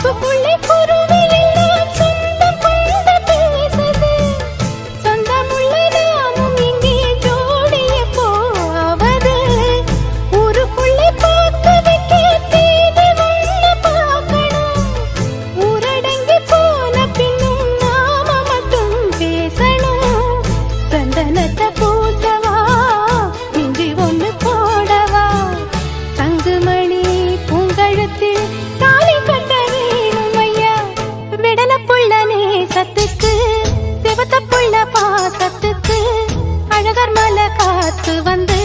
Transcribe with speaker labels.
Speaker 1: ¡Chocolate! காத்து வந்து